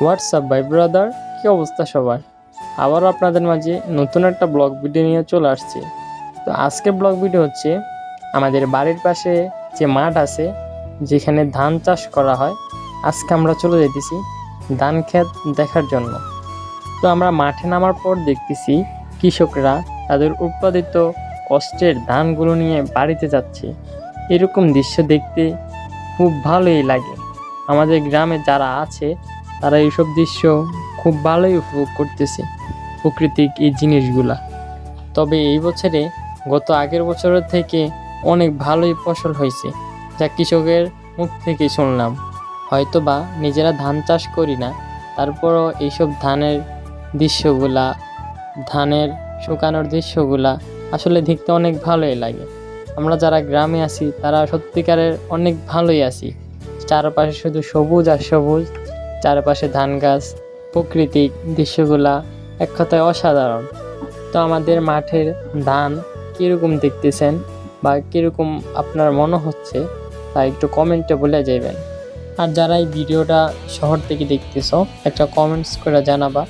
WhatsApp ভাই brother কী অবস্থা সবার? আবারও আপনাদের মাঝে নতুন একটা ব্লগ ভিডিও নিয়ে চলে আসছি। তো আজকে ব্লগ ভিডিও হচ্ছে আমাদের বাড়ির পাশে যে মাঠ আছে, যেখানে ধান চাষ করা হয়। আজকে আমরা চলে যেতেছি ধান ক্ষেত দেখার জন্য। তো আমরা মাঠে নামার পর দেখতেছি কৃষকরা তাদের উৎপাদিত কষ্টের ধানগুলো নিয়ে বাড়িতে যাচ্ছে। এরকম দৃশ্য দেখতে খুব ভালোই লাগে। আমাদের গ্রামে যারা আছে তারা এইসব দৃশ্য খুব ভালোই উপভোগ করতেছে প্রাকৃতিক এই জিনিসগুলা। তবে এই বছরে গত আগের বছরের থেকে অনেক ভালোই ফসল হয়েছে, যা কৃষকের মুখ থেকে শুনলাম। হয়তো বা নিজেরা ধান চাষ করি না, তারপরও এইসব ধানের দৃশ্যগুলা, ধানের শুকানোর দৃশ্যগুলা আসলে দেখতে অনেক ভালোই লাগে। আমরা যারা গ্রামে আছি, তারা সত্যিকারের অনেক ভালোই আছি। চারপাশে শুধু সবুজ আর সবুজ চারপাশে ধান গাছ প্রাকৃতিক দৃশ্যগুলা এক কথায় অসাধারণ। তো আমাদের মাঠের ধান কীরকম দেখতেছেন বা কীরকম আপনার মনে হচ্ছে তা একটু কমেন্টে বলে যাবেন আর যারা এই ভিডিওটা শহর থেকে দেখতেছো, একটা কমেন্টস করে জানাবা।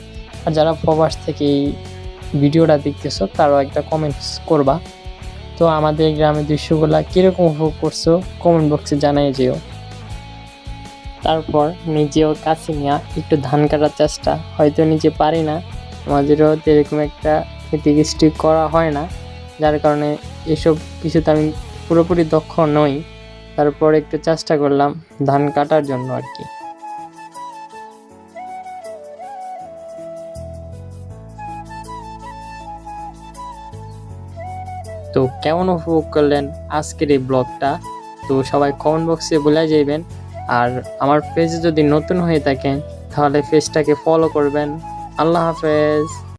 আর যারা প্রবাস থেকে এই ভিডিওটা দেখতেছো, তারাও একটা কমেন্টস করবা। তো আমাদের গ্রামের দৃশ্যগুলা কীরকম উপভোগ করছ কমেন্ট বক্সে জানাই যেও। তারপর নিজেও কাছে নিয়ে একটু ধান কাটার চেষ্টা। হয়তো নিজে পারি না, আমাদেরও এরকম একটা খেতিগিষ্টি করা হয় না। যার কারণে এসব কিছুতে আমি পুরোপুরি দক্ষ নই। তারপর একটু চেষ্টা করলাম ধান কাটার জন্য আর কি। তো কেমন উপভোগ করলেন আজকের এই ব্লগটা? তো সবাই কমেন্ট বক্সে বলে যাইবেন। আর আমার পেজে যদি নতুন হয়ে থাকেন তাহলে পেজটাকে ফলো করবেন। আল্লাহ হাফেজ।